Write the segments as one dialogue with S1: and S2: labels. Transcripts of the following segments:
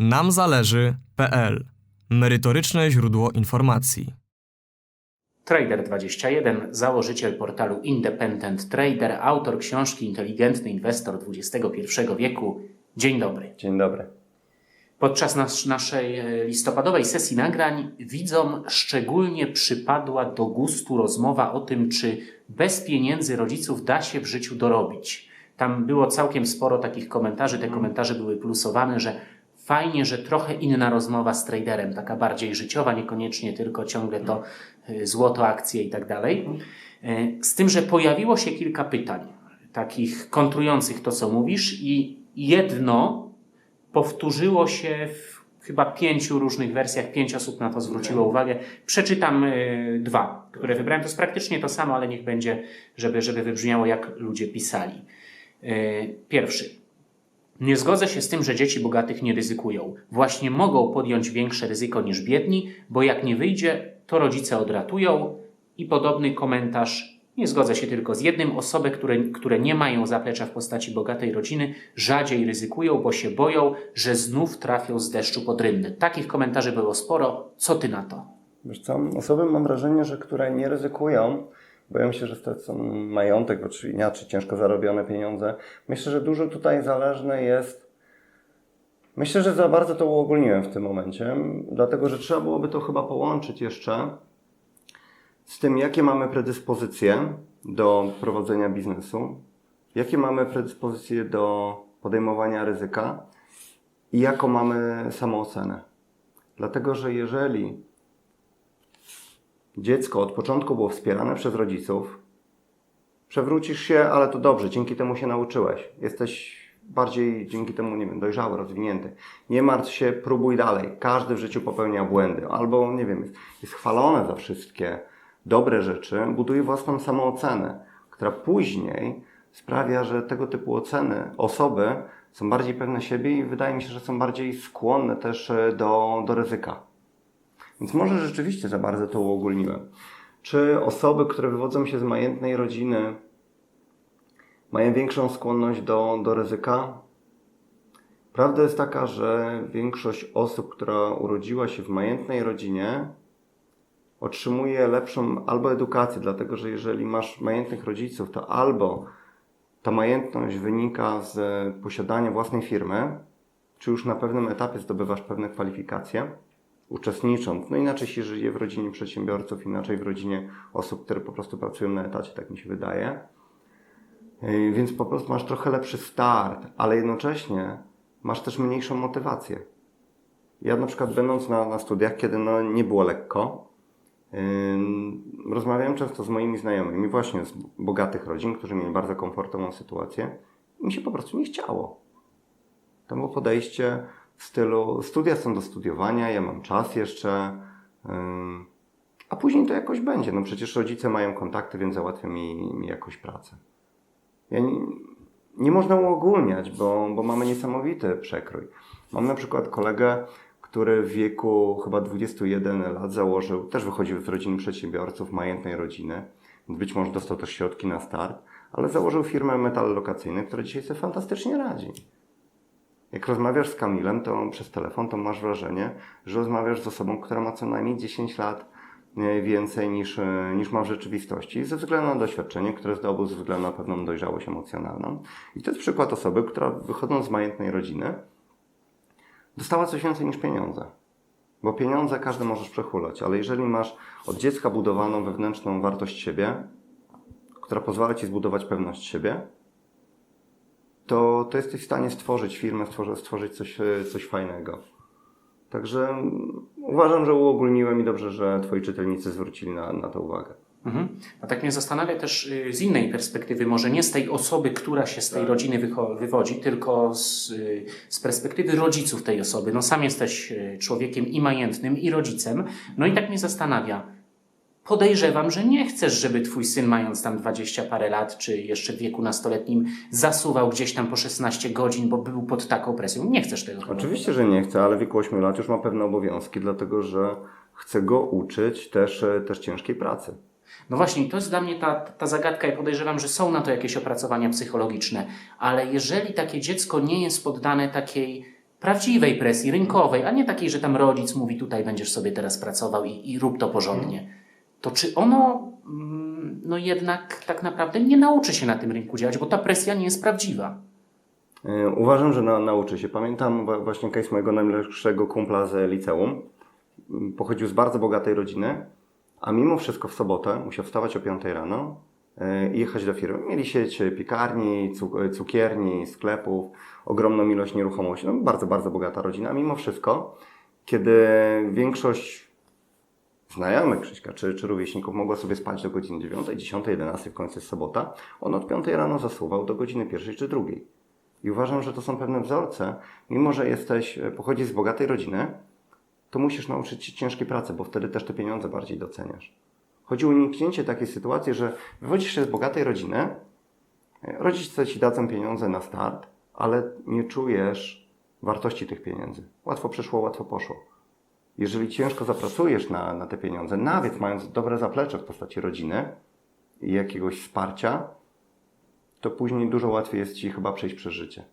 S1: namzależy.pl Merytoryczne źródło informacji.
S2: Trader21, założyciel portalu Independent Trader, autor książki Inteligentny Inwestor XXI wieku. Dzień dobry.
S3: Dzień dobry.
S2: Podczas nas, naszej e, listopadowej sesji nagrań widzom szczególnie przypadła do gustu rozmowa o tym, czy bez pieniędzy rodziców da się w życiu dorobić. Tam było całkiem sporo takich komentarzy. Te komentarze były plusowane, że fajnie, że trochę inna rozmowa z traderem, taka bardziej życiowa, niekoniecznie tylko ciągle to y, złoto, akcje i tak dalej. Y, Z tym, że pojawiło się kilka pytań, takich kontrujących to, co mówisz, i jedno powtórzyło się w chyba pięciu różnych wersjach, pięć osób na to zwróciło uwagę. Przeczytam y, dwa, które wybrałem. To jest praktycznie to samo, ale niech będzie, żeby, żeby wybrzmiało, jak ludzie pisali. Pierwszy. Nie zgodzę się z tym, że dzieci bogatych nie ryzykują. Właśnie mogą podjąć większe ryzyko niż biedni, bo jak nie wyjdzie, to rodzice odratują. I podobny komentarz. Nie zgodzę się tylko z jednym. Osoby, które, które nie mają zaplecza w postaci bogatej rodziny, rzadziej ryzykują, bo się boją, że znów trafią z deszczu pod rynny. Takich komentarzy było sporo. Co ty na to?
S3: Wiesz co, osoby mam wrażenie, że które nie ryzykują, boją się, że stracą majątek, czy inaczej ciężko zarobione pieniądze. Myślę, że dużo tutaj zależne jest. Myślę, że za bardzo to uogólniłem w tym momencie, dlatego że trzeba byłoby to chyba połączyć jeszcze z tym, jakie mamy predyspozycje do prowadzenia biznesu, jakie mamy predyspozycje do podejmowania ryzyka i jaką mamy samoocenę. Dlatego, że jeżeli dziecko od początku było wspierane przez rodziców, przewrócisz się, ale to dobrze, dzięki temu się nauczyłeś. Jesteś bardziej dzięki temu, nie wiem, dojrzały, rozwinięty. Nie martw się, próbuj dalej. Każdy w życiu popełnia błędy, albo, nie wiem, jest, jest chwalone za wszystkie dobre rzeczy, buduje własną samoocenę, która później sprawia, że tego typu oceny osoby są bardziej pewne siebie i wydaje mi się, że są bardziej skłonne też e, do, do ryzyka. Więc może rzeczywiście za bardzo to uogólniłem. Czy osoby, które wywodzą się z majętnej rodziny, mają większą skłonność do, do ryzyka? Prawda jest taka, że większość osób, która urodziła się w majętnej rodzinie, otrzymuje lepszą albo edukację, dlatego że jeżeli masz majętnych rodziców, to albo ta majętność wynika z posiadania własnej firmy, czy już na pewnym etapie zdobywasz pewne kwalifikacje, uczestnicząc. No inaczej się żyje w rodzinie przedsiębiorców, inaczej w rodzinie osób, które po prostu pracują na etacie, tak mi się wydaje. Yy, Więc po prostu masz trochę lepszy start, ale jednocześnie masz też mniejszą motywację. Ja na przykład będąc na, na studiach, kiedy no, nie było lekko, yy, rozmawiałem często z moimi znajomymi właśnie z bogatych rodzin, którzy mieli bardzo komfortową sytuację. Mi się po prostu nie chciało. To było podejście w stylu studia są do studiowania, ja mam czas jeszcze, a później to jakoś będzie. No przecież rodzice mają kontakty, więc załatwią mi, mi jakąś pracę. Ja nie, nie można uogólniać, bo, bo mamy niesamowity przekrój. Mam na przykład kolegę, który w wieku chyba 21 lat założył, też wychodził z rodziny przedsiębiorców, majętnej rodziny, być może dostał też środki na start, ale założył firmę metalokacyjną, która dzisiaj sobie fantastycznie radzi. Jak rozmawiasz z Kamilem to przez telefon, to masz wrażenie, że rozmawiasz z osobą, która ma co najmniej 10 lat e, więcej niż, e, niż ma w rzeczywistości, ze względu na doświadczenie, które zdobył, ze względu na pewną dojrzałość emocjonalną. I to jest przykład osoby, która wychodząc z majętnej rodziny, dostała coś więcej niż pieniądze. Bo pieniądze każdy możesz przechulać, ale jeżeli masz od dziecka budowaną wewnętrzną wartość siebie, która pozwala ci zbudować pewność siebie, to, to jesteś w stanie stworzyć firmę, stworzyć, stworzyć coś, e, coś fajnego. Także mm, uważam, że uogólniłem i dobrze, że Twoi czytelnicy zwrócili na, na to uwagę.
S2: Mhm. A tak mnie zastanawia też y, z innej perspektywy, może nie z tej osoby, która się z tej rodziny wycho- wywodzi, tylko z, y, z perspektywy rodziców tej osoby. No sam jesteś y, człowiekiem i majętnym, i rodzicem. No i tak mnie zastanawia. Podejrzewam, że nie chcesz, żeby twój syn, mając tam 20 parę lat, czy jeszcze w wieku nastoletnim, zasuwał gdzieś tam po 16 godzin, bo był pod taką presją. Nie chcesz tego.
S3: Oczywiście, że nie chcę, ale w wieku 8 lat już ma pewne obowiązki, dlatego że chcę go uczyć też, e, też ciężkiej pracy.
S2: No właśnie, to jest dla mnie ta, ta zagadka i podejrzewam, że są na to jakieś opracowania psychologiczne, ale jeżeli takie dziecko nie jest poddane takiej prawdziwej presji rynkowej, a nie takiej, że tam rodzic mówi tutaj będziesz sobie teraz pracował i, i rób to porządnie, to czy ono mm, no jednak tak naprawdę nie nauczy się na tym rynku działać, bo ta presja nie jest prawdziwa.
S3: E, Uważam, że na, nauczy się. Pamiętam właśnie case mojego najlepszego kumpla z liceum. M, Pochodził z bardzo bogatej rodziny, a mimo wszystko w sobotę musiał wstawać o 5 rano e, i jechać do firmy. Mieli sieć piekarni, cuk- cukierni, sklepów, ogromną ilość nieruchomości. No, bardzo, bardzo bogata rodzina. Mimo wszystko, kiedy większość znajomych Krzyśka czy, czy rówieśników mogła sobie spać do godziny 9, 10, 11, w końcu jest sobota, on od 5 rano zasuwał do godziny 1 czy 2. I uważam, że to są pewne wzorce. Mimo, że jesteś, e, pochodzisz z bogatej rodziny, to musisz nauczyć się ciężkiej pracy, bo wtedy też te pieniądze bardziej doceniasz. Chodzi o uniknięcie takiej sytuacji, że wywodzisz się z bogatej rodziny, e, rodzice ci dadzą pieniądze na start, ale nie czujesz wartości tych pieniędzy. Łatwo przyszło, łatwo poszło. Jeżeli ciężko zapracujesz na, na te pieniądze, nawet mając dobre zaplecze w postaci rodziny i jakiegoś wsparcia, to później dużo łatwiej jest Ci chyba przejść przez życie.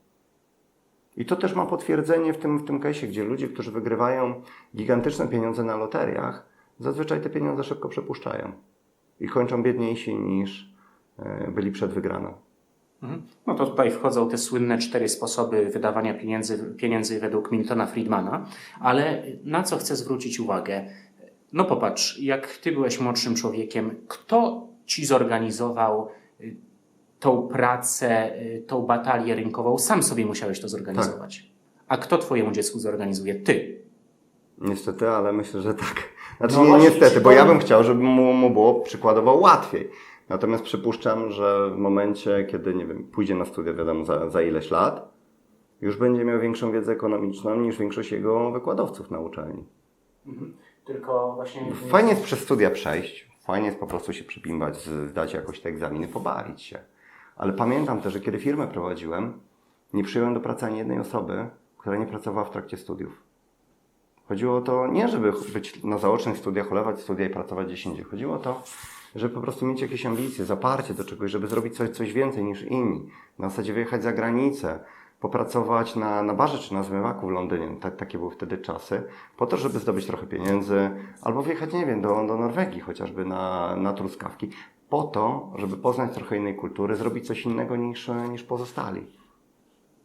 S3: I to też ma potwierdzenie w tym, w tym case'ie, gdzie ludzie, którzy wygrywają gigantyczne pieniądze na loteriach, zazwyczaj te pieniądze szybko przepuszczają i kończą biedniejsi niż e, byli przed wygraną.
S2: Mhm. No to tutaj wchodzą te słynne cztery sposoby wydawania pieniędzy, pieniędzy według Miltona Friedmana, ale na co chcę zwrócić uwagę? No popatrz, jak ty byłeś młodszym człowiekiem, kto ci zorganizował y, tą pracę, y, tą batalię rynkową? Sam sobie musiałeś to zorganizować. A kto twojemu dziecku zorganizuje? Ty.
S3: Niestety, ale myślę, że tak. Znaczy
S2: No
S3: nie niestety, bo ja bym chciał, żeby mu, mu było przykładowo łatwiej. Natomiast przypuszczam, że w momencie, kiedy nie wiem, pójdzie na studia, wiadomo, za, za ileś lat, już będzie miał większą wiedzę ekonomiczną niż większość jego wykładowców na uczelni.
S2: Tylko właśnie.
S3: Fajnie jest przez studia przejść, fajnie jest po prostu się przypimbać, zdać jakoś te egzaminy, pobawić się. Ale pamiętam też, że kiedy firmę prowadziłem, nie przyjąłem do pracy ani jednej osoby, która nie pracowała w trakcie studiów. Chodziło o to nie, żeby być na zaocznych studiach, olewać studia i pracować gdzieś indziej. Chodziło o to, żeby po prostu mieć jakieś ambicje, zaparcie do czegoś, żeby zrobić coś, coś więcej niż inni. Na zasadzie wyjechać za granicę, popracować na, na barze czy na zmywaku w Londynie. Tak, takie były wtedy czasy. Po to, żeby zdobyć trochę pieniędzy, albo wyjechać, nie wiem, do, do Norwegii chociażby na, na truskawki. Po to, żeby poznać trochę innej kultury, zrobić coś innego niż, niż pozostali.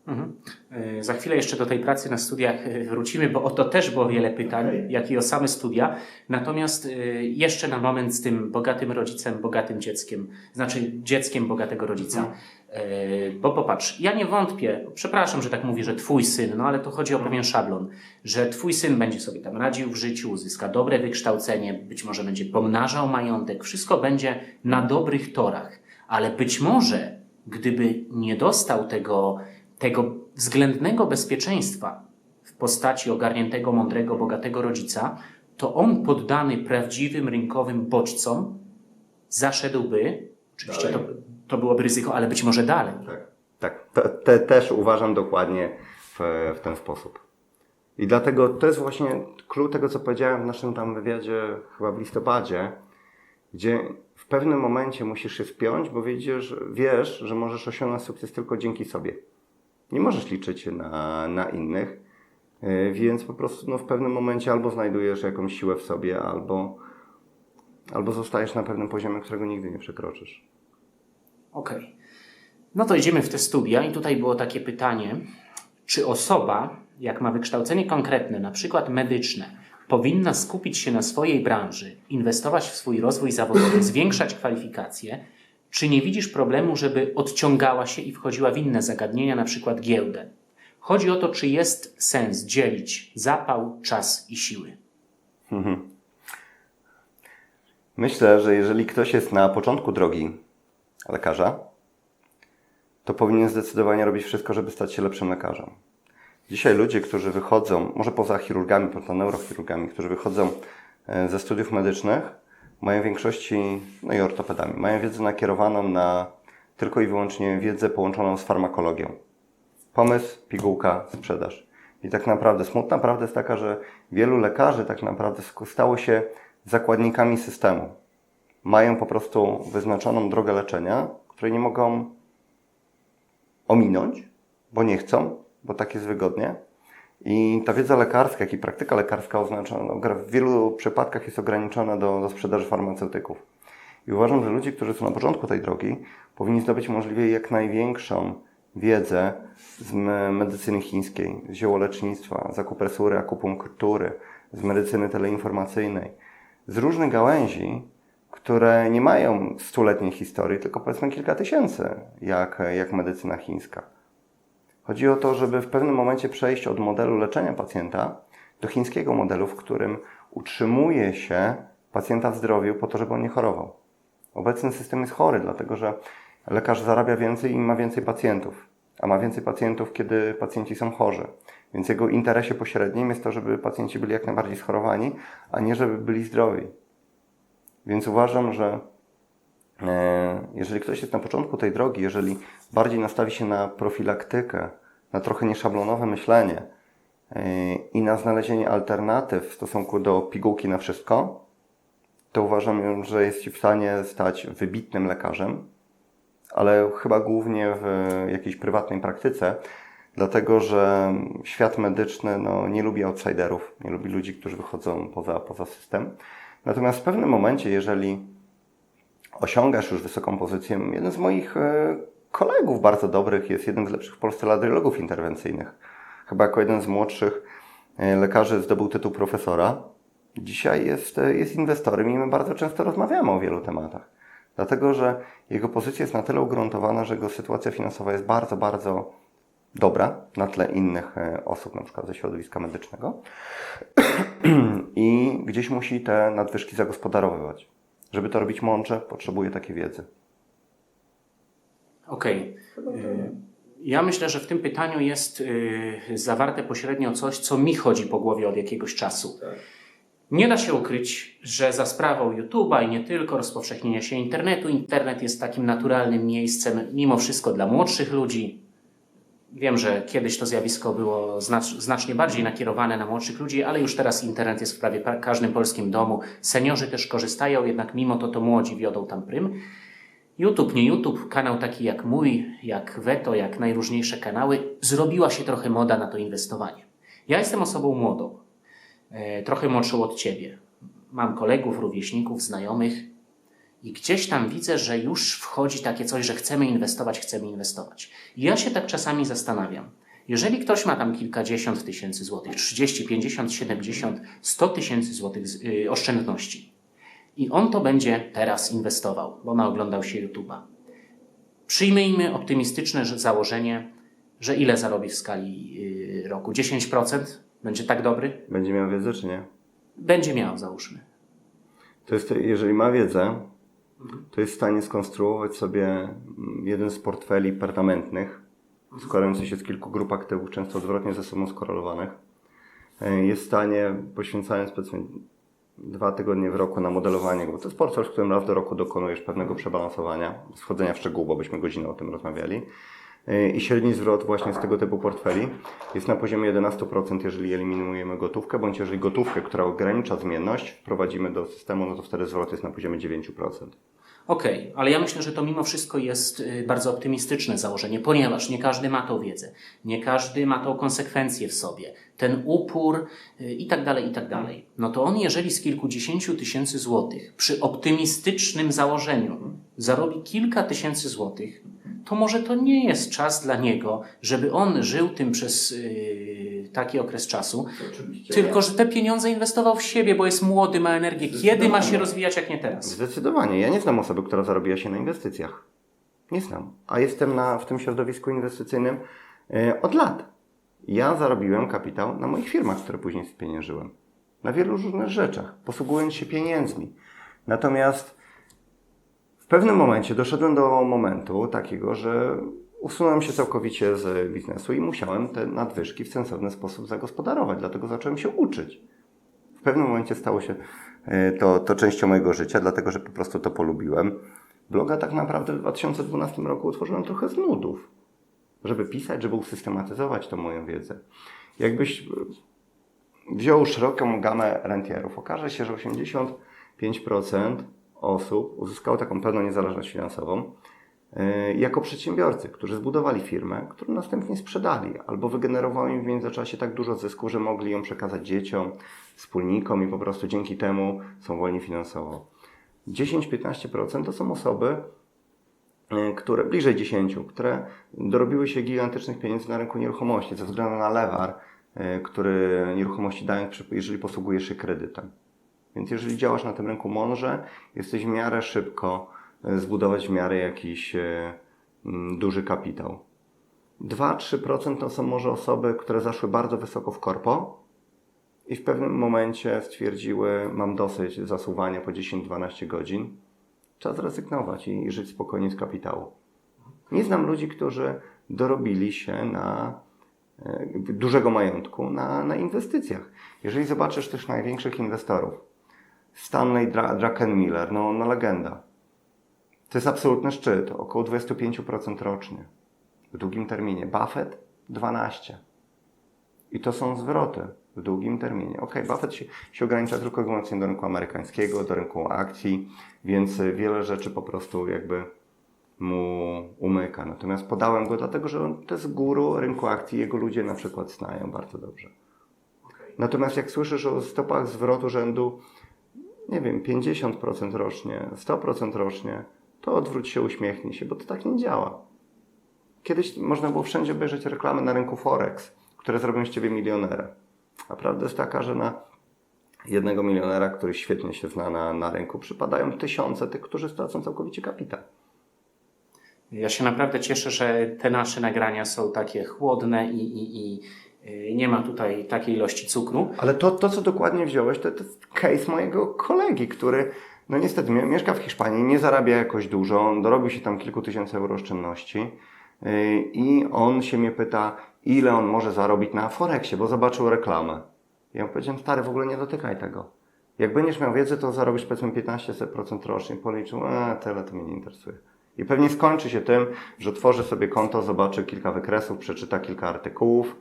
S2: Mhm. E, Za chwilę jeszcze do tej pracy na studiach e, wrócimy, bo o to też było wiele pytań, jak i o same studia. Natomiast e, jeszcze na moment z tym bogatym rodzicem, bogatym dzieckiem, znaczy dzieckiem bogatego rodzica. E, Bo popatrz, ja nie wątpię, przepraszam, że tak mówię, że twój syn, no ale to chodzi o pewien szablon, że twój syn będzie sobie tam radził w życiu, uzyska dobre wykształcenie, być może będzie pomnażał majątek, wszystko będzie na dobrych torach, ale być może gdyby nie dostał tego, tego względnego bezpieczeństwa w postaci ogarniętego, mądrego, bogatego rodzica, to on poddany prawdziwym rynkowym bodźcom zaszedłby, oczywiście to, to byłoby ryzyko, ale być może dalej.
S3: Tak, tak. Te, te, też uważam dokładnie w, w ten sposób. I dlatego to jest właśnie klucz tego, co powiedziałem w naszym tam wywiadzie, chyba w listopadzie, gdzie w pewnym momencie musisz się spiąć, bo wiedziesz, wiesz, że możesz osiągnąć sukces tylko dzięki sobie. Nie możesz liczyć na, na innych, yy, więc po prostu no, w pewnym momencie albo znajdujesz jakąś siłę w sobie, albo, albo zostajesz na pewnym poziomie, którego nigdy nie przekroczysz.
S2: Okej. No to idziemy w te studia i tutaj było takie pytanie, czy osoba, jak ma wykształcenie konkretne, na przykład medyczne, powinna skupić się na swojej branży, inwestować w swój rozwój zawodowy, zwiększać kwalifikacje, czy nie widzisz problemu, żeby odciągała się i wchodziła w inne zagadnienia, na przykład giełdę? Chodzi o to, czy jest sens dzielić zapał, czas i siły.
S3: Myślę, że jeżeli ktoś jest na początku drogi lekarza, to powinien zdecydowanie robić wszystko, żeby stać się lepszym lekarzem. Dzisiaj ludzie, którzy wychodzą, może poza chirurgami, poza neurochirurgami, którzy wychodzą e, ze studiów medycznych, mają w większości, no i ortopedami, mają wiedzę nakierowaną na tylko i wyłącznie wiedzę połączoną z farmakologią. Pomysł, pigułka, sprzedaż. I tak naprawdę smutna prawda jest taka, że wielu lekarzy tak naprawdę stało się zakładnikami systemu. Mają po prostu wyznaczoną drogę leczenia, której nie mogą ominąć, bo nie chcą, bo tak jest wygodnie. I ta wiedza lekarska, jak i praktyka lekarska oznacza, no, w wielu przypadkach jest ograniczona do, do sprzedaży farmaceutyków. I uważam, że ludzie, którzy są na początku tej drogi, powinni zdobyć możliwie jak największą wiedzę z me- medycyny chińskiej, z ziołolecznictwa, z akupresury, akupunktury, z medycyny teleinformacyjnej, z różnych gałęzi, które nie mają stuletniej historii, tylko powiedzmy kilka tysięcy, jak, jak medycyna chińska. Chodzi o to, żeby w pewnym momencie przejść od modelu leczenia pacjenta do chińskiego modelu, w którym utrzymuje się pacjenta w zdrowiu po to, żeby on nie chorował. Obecny system jest chory, dlatego że lekarz zarabia więcej i ma więcej pacjentów, a ma więcej pacjentów, kiedy pacjenci są chorzy. Więc jego interesie pośrednim jest to, żeby pacjenci byli jak najbardziej schorowani, a nie żeby byli zdrowi. Więc uważam, że jeżeli ktoś jest na początku tej drogi, jeżeli bardziej nastawi się na profilaktykę, na trochę nieszablonowe myślenie e, i na znalezienie alternatyw w stosunku do pigułki na wszystko, to uważam, że jest w stanie stać wybitnym lekarzem, ale chyba głównie w jakiejś prywatnej praktyce, dlatego że świat medyczny no, nie lubi outsiderów, nie lubi ludzi, którzy wychodzą poza, poza system. Natomiast w pewnym momencie, jeżeli osiągasz już wysoką pozycję, jeden z moich e, kolegów bardzo dobrych jest jednym z lepszych w Polsce ladryologów interwencyjnych. Chyba jako jeden z młodszych e, lekarzy zdobył tytuł profesora. Dzisiaj jest, e, jest inwestorem i my bardzo często rozmawiamy o wielu tematach. Dlatego, że jego pozycja jest na tyle ugruntowana, że jego sytuacja finansowa jest bardzo, bardzo dobra na tle innych osób, na przykład ze środowiska medycznego. I gdzieś musi te nadwyżki zagospodarowywać. Żeby to robić mądrze, potrzebuje takiej wiedzy.
S2: Okej. Y, Ja myślę, że w tym pytaniu jest y, zawarte pośrednio coś, co mi chodzi po głowie od jakiegoś czasu. Nie da się ukryć, że za sprawą YouTube'a i nie tylko rozpowszechnienia się internetu, internet jest takim naturalnym miejscem, mimo wszystko dla młodszych ludzi. Wiem, że kiedyś to zjawisko było znacz, znacznie bardziej nakierowane na młodszych ludzi, ale już teraz internet jest w prawie każdym polskim domu. Seniorzy też korzystają, jednak mimo to to młodzi wiodą tam prym. YouTube, nie YouTube, kanał taki jak mój, jak Veto, jak najróżniejsze kanały, zrobiła się trochę moda na to inwestowanie. Ja jestem osobą młodą, e, trochę młodszą od ciebie. Mam kolegów, rówieśników, znajomych i gdzieś tam widzę, że już wchodzi takie coś, że chcemy inwestować, chcemy inwestować. I ja się tak czasami zastanawiam. Jeżeli ktoś ma tam kilkadziesiąt tysięcy złotych, 30, 50, 70, 100 tysięcy złotych y, oszczędności, i on to będzie teraz inwestował, bo naoglądał się YouTube'a. Przyjmijmy optymistyczne że- założenie, że ile zarobi w skali y, roku? 10%? Będzie tak dobry?
S3: Będzie miał wiedzę, czy nie?
S2: Będzie miał, załóżmy.
S3: To jest, jeżeli ma wiedzę, to jest w stanie skonstruować sobie mm, jeden z portfeli permanentnych, składający się z kilku grup aktywów, często odwrotnie ze sobą skorelowanych. E, Jest w stanie, poświęcając powiedzmy dwa tygodnie w roku na modelowanie go, to jest portfel, w którym raz do roku dokonujesz pewnego przebalansowania, schodzenia w szczegół, bo byśmy godzinę o tym rozmawiali. E, I średni zwrot właśnie z tego typu portfeli jest na poziomie 11%, jeżeli eliminujemy gotówkę, bądź jeżeli gotówkę, która ogranicza zmienność, wprowadzimy do systemu, no to wtedy zwrot jest na poziomie 9%.
S2: Okej, ale ja myślę, że to mimo wszystko jest y, bardzo optymistyczne założenie, ponieważ nie każdy ma tą wiedzę, nie każdy ma tą konsekwencję w sobie, ten upór y, i tak dalej, i tak dalej. No to on, jeżeli z kilkudziesięciu tysięcy złotych przy optymistycznym założeniu zarobi kilka tysięcy złotych, to może to nie jest czas dla niego, żeby on żył tym przez y, taki okres czasu, tylko że te pieniądze inwestował w siebie, bo jest młody, ma energię. Kiedy ma się rozwijać, jak nie teraz?
S3: Zdecydowanie. Ja nie znam osoby, która zarobiła się na inwestycjach. Nie znam. A jestem na, w tym środowisku inwestycyjnym e, od lat. Ja zarobiłem kapitał na moich firmach, które później spieniężyłem. Na wielu różnych rzeczach, posługując się pieniędzmi. Natomiast pewnym momencie doszedłem do momentu takiego, że usunąłem się całkowicie z biznesu i musiałem te nadwyżki w sensowny sposób zagospodarować. Dlatego zacząłem się uczyć. W pewnym momencie stało się e, to, to częścią mojego życia, dlatego że po prostu to polubiłem. Bloga tak naprawdę w 2012 roku utworzyłem trochę z nudów, żeby pisać, żeby usystematyzować tą moją wiedzę. Jakbyś e, wziął szeroką gamę rentierów, okaże się, że 85% osób uzyskało taką pełną niezależność finansową e, jako przedsiębiorcy, którzy zbudowali firmę, którą następnie sprzedali, albo wygenerowało im w międzyczasie tak dużo zysku, że mogli ją przekazać dzieciom, wspólnikom i po prostu dzięki temu są wolni finansowo. 10-15% to są osoby, e, które bliżej 10, które dorobiły się gigantycznych pieniędzy na rynku nieruchomości ze względu na lewar, e, który nieruchomości dają, jeżeli posługujesz się kredytem. Więc jeżeli działasz na tym rynku mądrze, jesteś w miarę szybko e, zbudować w miarę jakiś e, duży kapitał. 2-3% to są może osoby, które zaszły bardzo wysoko w korpo i w pewnym momencie stwierdziły, mam dosyć zasuwania po 10-12 godzin, czas zrezygnować i, i żyć spokojnie z kapitału. Nie znam ludzi, którzy dorobili się na e, dużego majątku na, na inwestycjach. Jeżeli zobaczysz też największych inwestorów, Stanley Dra- Druckenmiller, no, no legenda. To jest absolutny szczyt, około 25% rocznie. W długim terminie. Buffett 12%. I to są zwroty w długim terminie. Ok, Buffett się, się ogranicza tylko i wyłącznie do rynku amerykańskiego, do rynku akcji, więc wiele rzeczy po prostu jakby mu umyka. Natomiast podałem go dlatego, że on to jest guru rynku akcji, jego ludzie na przykład znają bardzo dobrze. Natomiast jak słyszysz o stopach zwrotu rzędu, nie wiem, 50% rocznie, 100% rocznie, to odwróć się, uśmiechnij się, bo to tak nie działa. Kiedyś można było wszędzie obejrzeć reklamy na rynku Forex, które zrobią z ciebie milionera. A prawda jest taka, że na jednego milionera, który świetnie się zna na, na rynku, przypadają tysiące tych, którzy stracą całkowicie kapitał.
S2: Ja się naprawdę cieszę, że te nasze nagrania są takie chłodne i, i, i nie ma tutaj takiej ilości cukru.
S3: Ale to, to co dokładnie wziąłeś, to, to jest case mojego kolegi, który no niestety mie- mieszka w Hiszpanii, nie zarabia jakoś dużo, dorobił się tam kilku tysięcy euro oszczędności yy, i on się mnie pyta, ile on może zarobić na Forexie, bo zobaczył reklamę. Ja powiedziałem, stary, w ogóle nie dotykaj tego. Jak będziesz miał wiedzę, to zarobisz powiedzmy 15% rocznie. Policzył, a tyle to mnie nie interesuje. I pewnie skończy się tym, że otworzy sobie konto, zobaczy kilka wykresów, przeczyta kilka artykułów,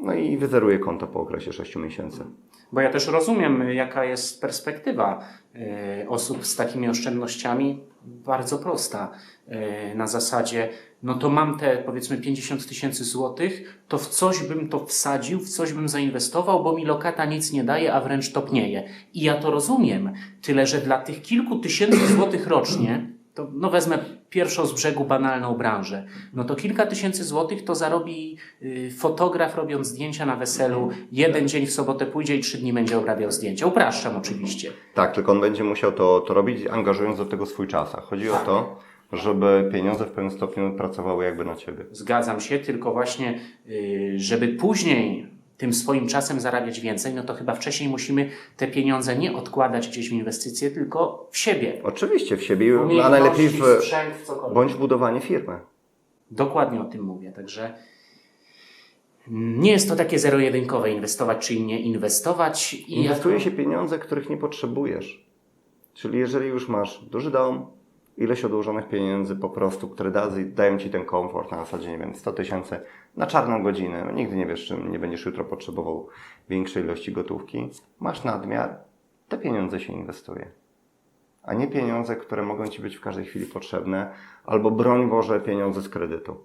S3: no i wyzeruje konto po okresie 6 miesięcy.
S2: Bo ja też rozumiem, jaka jest perspektywa y, osób z takimi oszczędnościami. Bardzo prosta. Y, na zasadzie, no to mam te powiedzmy 50 tysięcy złotych, to w coś bym to wsadził, w coś bym zainwestował, bo mi lokata nic nie daje, a wręcz topnieje. I ja to rozumiem. Tyle, że dla tych kilku tysięcy złotych rocznie, to no wezmę pierwszą z brzegu banalną branżę, no to kilka tysięcy złotych to zarobi y, fotograf robiąc zdjęcia na weselu, jeden dzień w sobotę pójdzie i trzy dni będzie obrabiał zdjęcia. Upraszczam oczywiście.
S3: Tak, tylko on będzie musiał to, to robić, angażując do tego swój czas. A Chodzi o to, żeby pieniądze w pewnym stopniu pracowały jakby na ciebie.
S2: Zgadzam się, tylko właśnie, y, żeby później tym swoim czasem zarabiać więcej, no to chyba wcześniej musimy te pieniądze nie odkładać gdzieś w inwestycje, tylko w siebie.
S3: Oczywiście w siebie, a najlepiej w,
S2: sprzęt, cokolwiek.
S3: bądź w budowanie firmy.
S2: Dokładnie o tym mówię, także nie jest to takie zero-jedynkowe inwestować czy nie inwestować. I
S3: Inwestuje
S2: jako-
S3: się pieniądze, których nie potrzebujesz. Czyli jeżeli już masz duży dom, ileś odłożonych pieniędzy po prostu, które da, dają Ci ten komfort na zasadzie, nie wiem, 100 tysięcy na czarną godzinę, no, nigdy nie wiesz, czym nie będziesz jutro potrzebował większej ilości gotówki, masz nadmiar, te pieniądze się inwestuje. A nie pieniądze, które mogą Ci być w każdej chwili potrzebne, albo broń Boże, pieniądze z kredytu.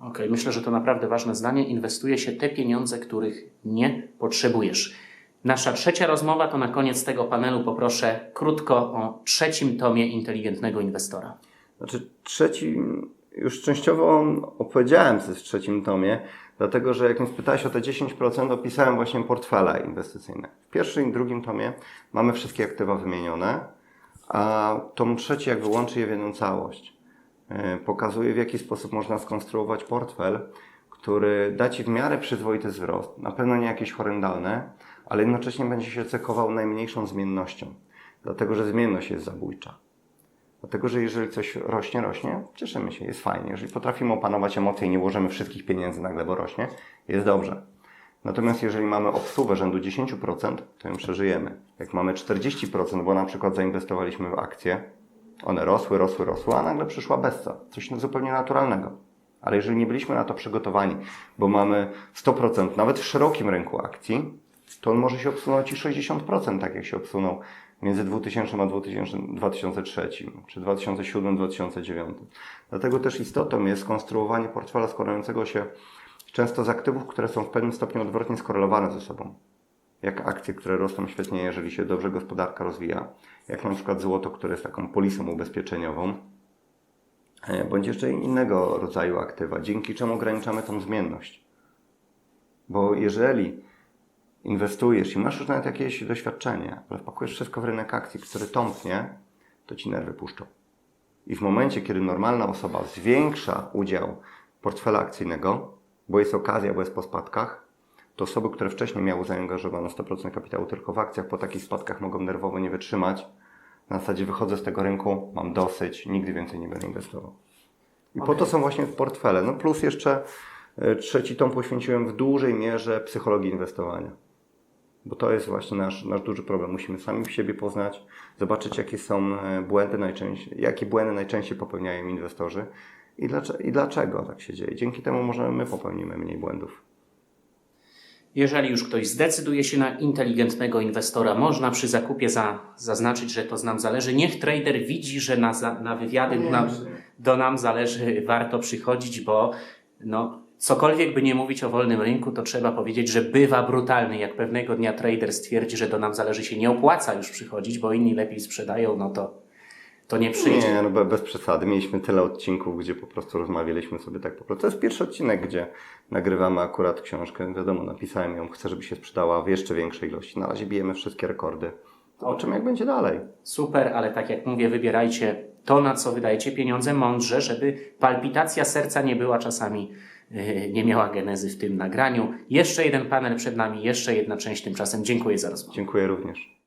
S2: Okej, myślę, że to naprawdę ważne zdanie. Inwestuje się te pieniądze, których nie potrzebujesz. Nasza trzecia rozmowa to na koniec tego panelu poproszę krótko o trzecim tomie inteligentnego inwestora.
S3: Znaczy, trzeci, już częściowo opowiedziałem w trzecim tomie, dlatego że jak mnie spytałeś o te 10%, opisałem właśnie portfele inwestycyjne. W pierwszym i drugim tomie mamy wszystkie aktywa wymienione, a tom trzeci jakby łączy je w jedną całość. Yy, Pokazuje w jaki sposób można skonstruować portfel, który da Ci w miarę przyzwoity wzrost, na pewno nie jakiś horrendalny, ale jednocześnie będzie się cekował najmniejszą zmiennością, dlatego że zmienność jest zabójcza. Dlatego, że jeżeli coś rośnie, rośnie, cieszymy się, jest fajnie. Jeżeli potrafimy opanować emocje i nie włożymy wszystkich pieniędzy nagle, bo rośnie, jest dobrze. Natomiast jeżeli mamy obsługę rzędu 10%, to ją przeżyjemy. Jak mamy 40%, bo na przykład zainwestowaliśmy w akcje, one rosły, rosły, rosły, a nagle przyszła bessa. Coś zupełnie naturalnego. Ale jeżeli nie byliśmy na to przygotowani, bo mamy 100% nawet w szerokim rynku akcji, to on może się obsunąć i 60%, tak jak się obsunął między 2000 a 2000, 2003 czy 2007-2009. Dlatego też istotą jest konstruowanie portfela składającego się często z aktywów, które są w pewnym stopniu odwrotnie skorelowane ze sobą. Jak akcje, które rosną świetnie, jeżeli się dobrze gospodarka rozwija, jak na przykład złoto, które jest taką polisą ubezpieczeniową, e, bądź jeszcze innego rodzaju aktywa, dzięki czemu ograniczamy tą zmienność. Bo jeżeli inwestujesz i masz już nawet jakieś doświadczenie, ale wpakujesz wszystko w rynek akcji, który tąpnie, to ci nerwy puszczą. I w momencie, kiedy normalna osoba zwiększa udział portfela akcyjnego, bo jest okazja, bo jest po spadkach, to osoby, które wcześniej miały zaangażowane 100% kapitału tylko w akcjach, po takich spadkach mogą nerwowo nie wytrzymać. Na zasadzie wychodzę z tego rynku, mam dosyć, nigdy więcej nie będę inwestował. I po
S2: Okej.
S3: to są właśnie portfele. No plus jeszcze e, trzeci tom poświęciłem w dużej mierze psychologii inwestowania. Bo to jest właśnie nasz, nasz duży problem. Musimy sami w siebie poznać, zobaczyć, jakie są e, błędy najczęściej, jakie błędy najczęściej popełniają inwestorzy i dlaczego, i dlaczego tak się dzieje. Dzięki temu może my popełnimy mniej błędów.
S2: Jeżeli już ktoś zdecyduje się na inteligentnego inwestora, można przy zakupie za, zaznaczyć, że to z nam zależy. Niech trader widzi, że na, na wywiady na, do nam zależy, warto przychodzić, bo no, cokolwiek by nie mówić o wolnym rynku, to trzeba powiedzieć, że bywa brutalny. Jak pewnego dnia trader stwierdzi, że do nam zależy się nie opłaca już przychodzić, bo inni lepiej sprzedają, no to, to nie przyjdzie.
S3: Nie, no be- bez przesady. Mieliśmy tyle odcinków, gdzie po prostu rozmawialiśmy sobie tak po prostu. To jest pierwszy odcinek, gdzie nagrywamy akurat książkę. Wiadomo, napisałem ją, chcę, żeby się sprzedała w jeszcze większej ilości. Na razie bijemy wszystkie rekordy. O czym jak będzie dalej?
S2: Super, ale tak jak mówię, wybierajcie to, na co wydajecie pieniądze mądrze, żeby palpitacja serca nie była czasami, nie miała genezy w tym nagraniu. Jeszcze jeden panel przed nami, jeszcze jedna część tymczasem. Dziękuję za rozmowę.
S3: Dziękuję również.